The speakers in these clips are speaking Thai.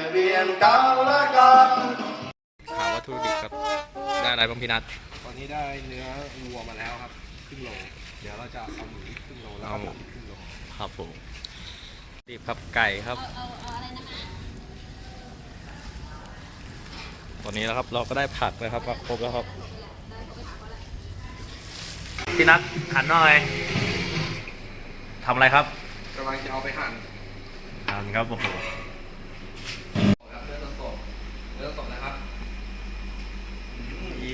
ยนเบียนกันและกันหาวัตถุดิบครับได้อะไรบ้างพี่นัทตอนนี้ได้เนื้อวัวมาแล้วครับครึ่งโลเดี๋ยวเราจะเอาหมูอีกครึ่งโลแล้วก็หมูอีกครึ่งโลครับผมดิบครับไก่ครับ ตอนนี้แล้วครับเราก็ได้ผักแล้วครับครบแล้วครับพี่นัทหันหน่อยทำอะไรครับกำลังจะเอาไปหั่นหันครับโอ้โห ครับเนื้อสดเนื้อสดนะครับ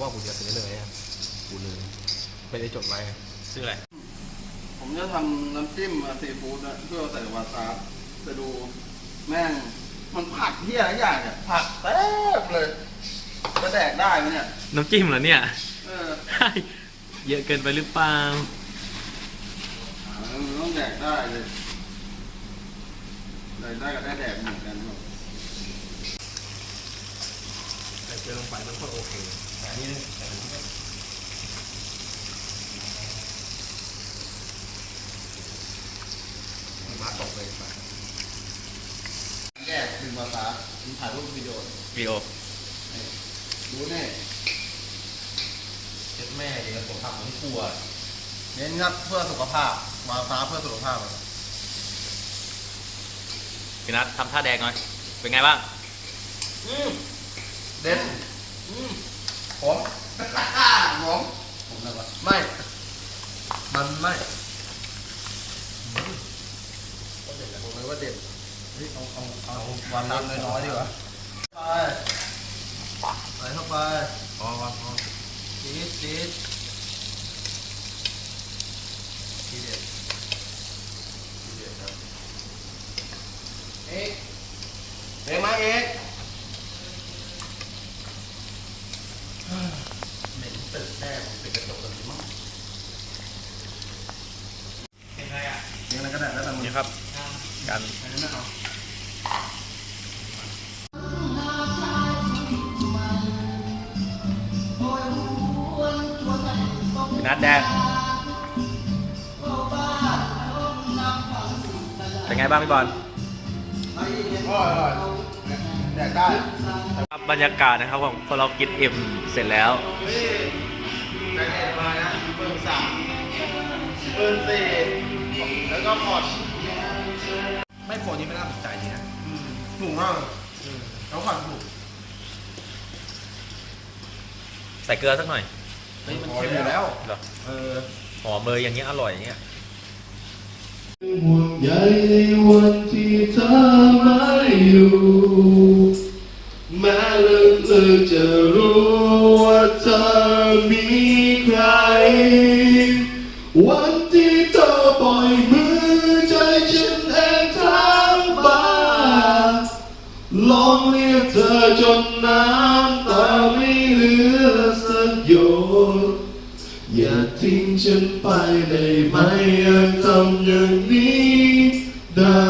ว่ากูจะซื้อเลยอะกูลืมไม่ได้จดไว้ชื่ออะไร ผมจะทำน้ำจิ้มซีฟู้ดนะเพื่อใส่วาซาบจะดูแม่ง มันผักเที่ยอะไรอย่างเนี่ยผักเต็มเลยจะแดกได้ไหมเนี่ย น้ำจิ้มเหรอเนี่ย เออเยอะเกินไปหรือเปล่ามันต้องแดกได้เลยแดกได้กับได้แดกเหมือนกันครับ แต่เจอลงไปมันก็โอเค แต่อันนี่แต่อันนี้มันมาตกเลยไปแยกเป็นวาซาบมันถ่ายรูปวิดีโอวิดีโอดูแน่เจ็ดแม่เองผมทำของครัวเน้นครับเพื่อสุขภาพวาซาบเพื่อสุขภาพอะพี่นัททำท่าแดงหน่อย เป็นไงบ้าง เด็ ดผมผมผมอะไรวะไม่ มันไม่ผมเลยว่าเด็ดเฮ้ยเอาเอาเอาวางน้ำน้อยๆดีกว่าไปใส่เข้าไปพอพอพอจีดจีดทีเด็ดทีเด็ดครับเอกเอกมาเอก เหม็นตึกแน่ผมปิดกระจกกันมั้ง เอกอะไรก็ได้แล้วแต่มึงนี่ครับ การอันนี้ไม่เอาพี่นัทแดงเป็นไงบ้างพี่บอลอร่อยอร่อยแดกได้ครับบรรยากาศนะครับของพอเรากินอิ่มเสร็จแล้วเฮ้ยแดกเด็ดมานะเบอร์สามเบอร์สี่แล้ว ก็พอดไม่โคนนี้ไม่น่าสนใจดีนะถูกมากแล้วผ่อนถูกใส่เกลือสักหน่อยเฮ้ยมันเค็มอยู่แล้วเหรอเออหอมเลยอย่างเงี้ยอร่อยอย่างเงี้ยห่วงใยในวันที่เธอไม่อยู่แม้ลึกๆจะรู้ว่าเธอมีใคร วันที่ ล้องเรียกเธอจนน้ำตาไม่เหลือสักหยดอย่าทิ้งฉันไปได้ไหมยังทำอย่างนี้ได้